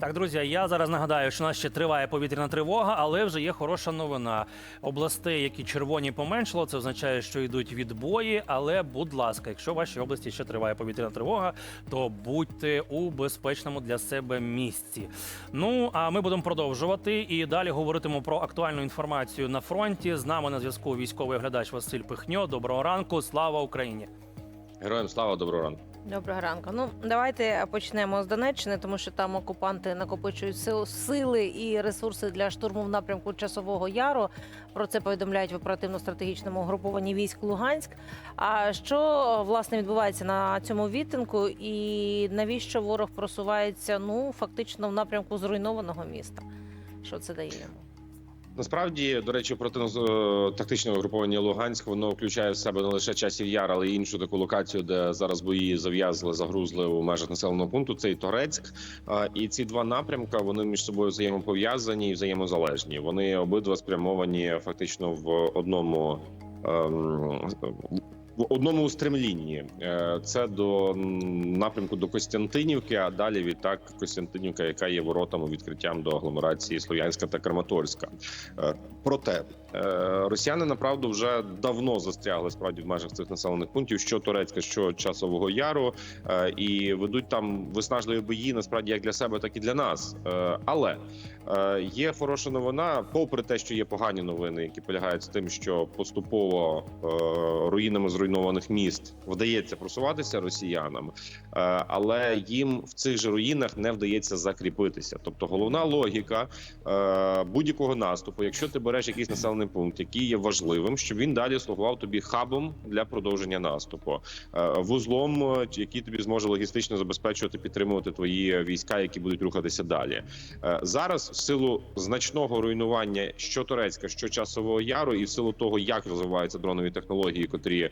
Так, друзі, я зараз нагадаю, що у нас ще триває повітряна тривога, але вже є хороша новина. Областей, які червоні поменшало, це означає, що йдуть відбої. Але, будь ласка, якщо в вашій області ще триває повітряна тривога, то будьте у безпечному для себе місці. Ну а ми будемо продовжувати і далі говоритимемо про актуальну інформацію на фронті. З нами на зв'язку військовий оглядач Василь Пихньо. Доброго ранку, слава Україні! Героям слава, доброго ранку. Доброго ранку. Ну давайте почнемо з Донеччини, тому що там окупанти накопичують сил- сили і ресурси для штурму в напрямку часового яру. Про це повідомляють в оперативно-стратегічному групованні військ Луганськ. А що власне відбувається на цьому відтинку, і навіщо ворог просувається ну фактично в напрямку зруйнованого міста? Що це дає йому? Насправді, до речі, проти тактичне угруповання Луганськ воно включає в себе не лише часів яр, але й іншу таку локацію, де зараз бої зав'язли, загрузли у межах населеного пункту. Це і Торецьк. І ці два напрямка вони між собою взаємопов'язані і взаємозалежні. Вони обидва спрямовані фактично в одному. В одному устремлінні Е, це до напрямку до Костянтинівки, а далі відтак Костянтинівка, яка є воротами відкриттям до агломерації Слов'янська та Краматорська. Е, Проте росіяни направду вже давно застрягли справді в межах цих населених пунктів, що Турецька, що часового яру, е, і ведуть там виснажливі бої насправді як для себе, так і для нас. Е, Але е, є хороша новина, попри те, що є погані новини, які полягають з тим, що поступово е, руїнами зруйнованих міст вдається просуватися росіянам, е, але їм в цих же руїнах не вдається закріпитися. Тобто, головна логіка е, будь-якого наступу, якщо ти береш якийсь населений пункт, який є важливим, щоб він далі слугував тобі хабом для продовження наступу, е, вузлом, е, який тобі зможе логістично забезпечувати, підтримувати твої війська, які будуть рухатися далі. Е, Зараз в силу значного руйнування що Турецька, що часового яру, і в силу того, як розвиваються дронові технології, котрі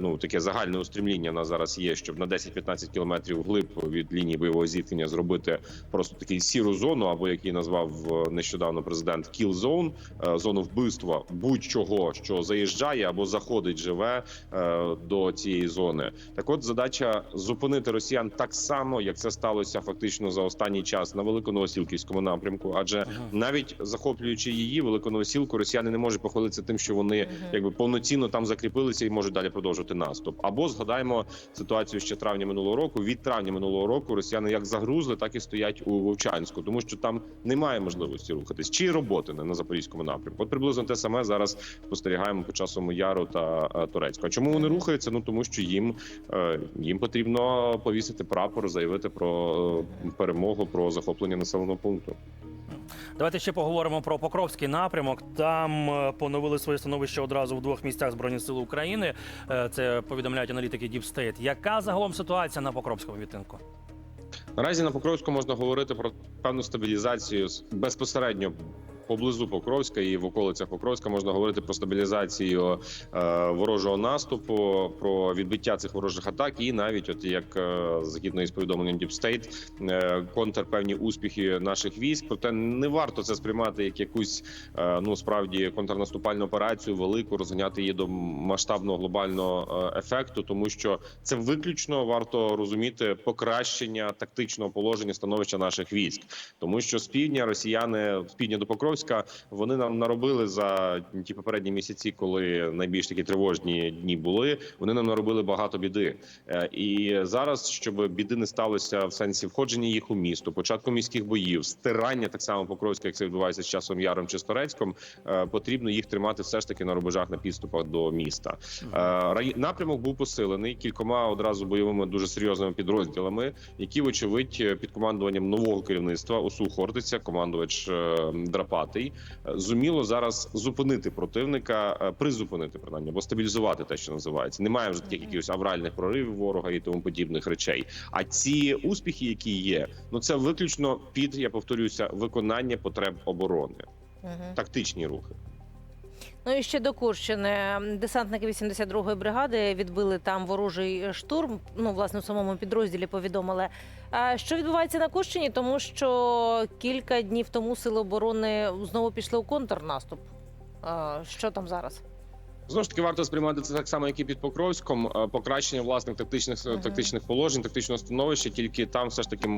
ну таке загальне устремління на зараз є, щоб на 10-15 кілометрів глиб від лінії бойового зіткнення зробити просто такий сіру зону, або який назвав е, нещодавно президент Zone, е, зону вбивства будь-чого, що заїжджає або заходить живе е, до цієї зони. Так, от задача зупинити росіян так само, як це сталося фактично за останній час на великоновосілківському напрямку, адже Ага. навіть захоплюючи її великоновосілку, росіяни не можуть похвалитися тим, що вони Мгм. якби повноцінно там закріпилися і можуть далі продовжувати наступ. Або згадаємо ситуацію ще травня минулого року. Від травня минулого року росіяни як загрузли, так і стоять у Вовчанську, тому що там немає можливості рухатись чи роботи на, на запорізькому напрямку. От приблизно те саме зараз спостерігаємо по часовому яру та е, Турецьку. А чому вони рухаються? Ну тому що їм, е, їм потрібно повісити прапор, заявити про е, перемогу, про захоплення населеного пункту. Давайте ще поговоримо про Покровський напрямок. Там поновили своє становище одразу в двох місцях Збройних сил України. Це повідомляють аналітики State. Яка загалом ситуація на Покровському відтинку? Наразі на Покровську можна говорити про певну стабілізацію безпосередньо. Поблизу Покровська і в околицях Покровська можна говорити про стабілізацію е, ворожого наступу, про відбиття цих ворожих атак, і навіть, от як е, згідно із повідомленням Deep State, е, контр певні успіхи наших військ. Проте не варто це сприймати як якусь е, ну справді контрнаступальну операцію, велику розганяти її до масштабного глобального ефекту, тому що це виключно варто розуміти покращення тактичного положення становища наших військ, тому що з півдня росіяни з півдня до Покровська вони нам наробили за ті попередні місяці, коли найбільш такі тривожні дні були. Вони нам наробили багато біди. Е, І зараз, щоб біди не сталося в сенсі входження їх у місто, початку міських боїв, стирання так само Покровська, як це відбувається з часом Яром чи Сторецьком, е, потрібно їх тримати все ж таки на рубежах на підступах до міста. Е, Напрямок був посилений кількома одразу бойовими дуже серйозними підрозділами, які, вочевидь, під командуванням нового керівництва УСУ Хортиця, командувач е, Драпатий, е, зуміло зараз зупинити противника, е, призупинити принаймні, або стабілізувати те, що називається. Немає вже таких якихось авральних проривів ворога і тому подібних речей. А ці успіхи, які є, ну це виключно під я повторюся виконання потреб оборони, тактичні рухи. Ну і ще до Курщини. Десантники 82-ї бригади відбили там ворожий штурм. Ну, власне, в самому підрозділі повідомили. Що відбувається на Курщині? Тому що кілька днів тому сили оборони знову пішли у контрнаступ. Що там зараз? Знову ж таки, варто сприймати це так само, як і під Покровськом. Е, Покращення власних тактичних Мгм. тактичних положень, тактичного становища. Тільки там все ж таки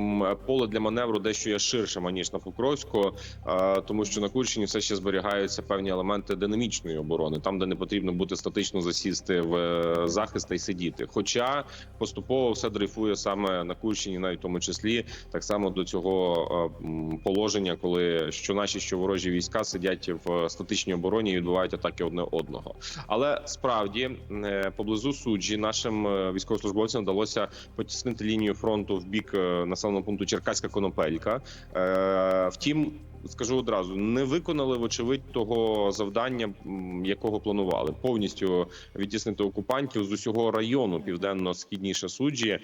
поле для маневру дещо є ширшим аніж на Покровську, е, тому що на Курщині все ще зберігаються певні елементи динамічної оборони, там де не потрібно бути статично засісти в е, захист та й сидіти. Хоча поступово все дрейфує саме на Курщині, навіть в тому числі так само до цього е, положення, коли що наші, що ворожі війська сидять в статичній обороні і відбувають атаки одне одного. Але справді е, поблизу суджі нашим е, військовослужбовцям вдалося потіснити лінію фронту в бік е, населеного пункту Черкаська Конопелька. Втім. Скажу одразу, не виконали вочевидь того завдання, якого планували повністю відтіснити окупантів з усього району південно-східніше суджі,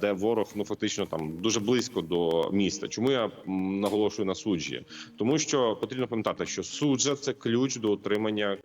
де ворог ну фактично там дуже близько до міста. Чому я наголошую на суджі? Тому що потрібно пам'ятати, що суджа це ключ до отримання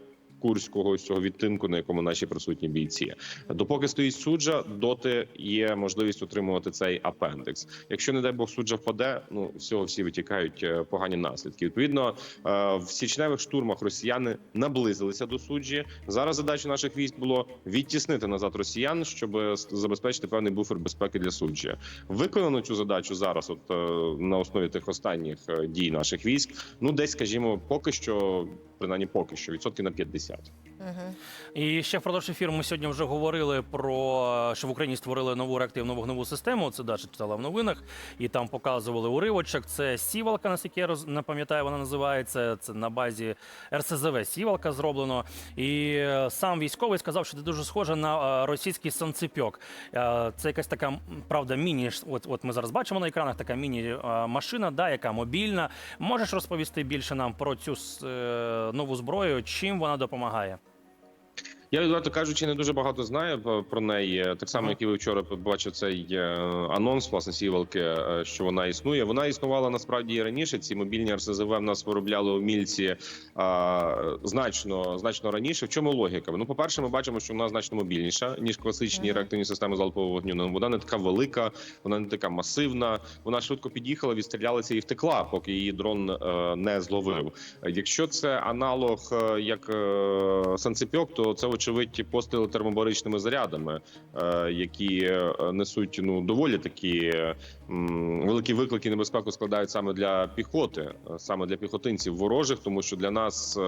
курського цього відтинку, на якому наші присутні бійці. Допоки стоїть суджа, доти є можливість отримувати цей апендекс. Якщо не дай Бог суджа впаде, ну всього всі витікають е, погані наслідки. Відповідно, е, в січневих штурмах росіяни наблизилися до суджі. Зараз задача наших військ було відтіснити назад росіян, щоб е, забезпечити певний буфер безпеки для суджі. Виконано цю задачу зараз, от на основі тих останніх дій наших військ. Ну десь, скажімо, поки що, принаймні поки що, відсотки на 50. І ще впродовж ефіру ми сьогодні вже говорили про що в Україні створили нову реактивну вогневу систему. Це Даша читала в новинах, і там показували уривочок. Це сівалка, наскільки я роз... не пам'ятаю, вона називається. Це на базі РСЗВ сівалка зроблено. І е, сам військовий сказав, що це дуже схоже на е, російський санцепьок. Е, Це якась така правда, міні. От, от ми зараз бачимо на екранах така міні-машина, да, яка мобільна. Можеш розповісти більше нам про цю нову зброю? Чим вона допомагає? Я відверто кажучи, не дуже багато знаю про неї. Так само, як і ви вчора побачив цей е, анонс власне сівалки, е, що вона існує. Вона існувала насправді і раніше. Ці мобільні РСЗВ в нас виробляли умільці а, значно значно раніше. В чому логіка? Ну, по перше, ми бачимо, що вона значно мобільніша ніж класичні Мгм. реактивні системи залпового вогню. Ну, Вона не така велика, вона не така масивна. Вона швидко під'їхала, відстрілялася і втекла, поки її дрон е, не зловив. Якщо це аналог е, як е, санцепьок, то це очевидь постріли термобаричними зарядами, е, які е, несуть ну доволі такі великі виклики небезпеку складають саме для піхоти, е, саме для піхотинців ворожих, тому що для нас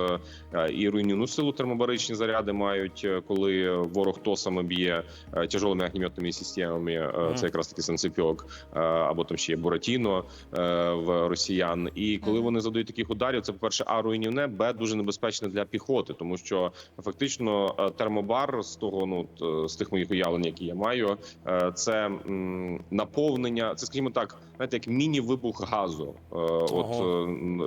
і руйнівну силу термобаричні заряди мають, коли ворог тосами б'є тяжолими огнеметними системами. Це якраз таки санцепьок, або там ще є Буратіно в росіян. І коли вони задають таких ударів, це по перше, а руйнівне, б дуже небезпечно для піхоти, тому що фактично термобар з того, ну е, з тих моїх уявлень, які я маю, е, це наповнення, це скажімо так, знаєте, як міні-вибух газу. Е, От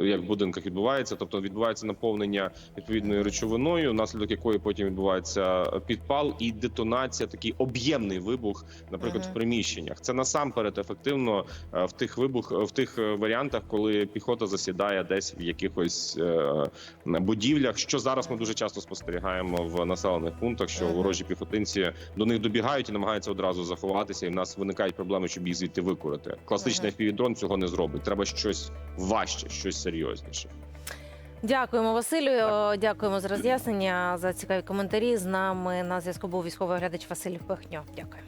як в будинках відбувається, тобто відбувається наповнення відповідною речовиною, внаслідок якої потім відбувається підпал і детонація, такий об'ємний вибух, наприклад, Мгм. в приміщеннях. Це насамперед ефективно в тих вибух в тих варіантах, коли піхота засідає десь в якихось будівлях. Що зараз ми дуже часто спостерігаємо в населених пунктах, що ворожі піхотинці до них добігають і намагаються одразу заховатися, і в нас виникають проблеми, щоб їх звідти викорити. Класичний FPV-дрон цього не зробить. Треба щось важче, щось серйозніше. Дякуємо, Василю. Дякуємо за роз'яснення за цікаві коментарі. З нами на зв'язку був військовий оглядач Василь Пехньо. Дякую.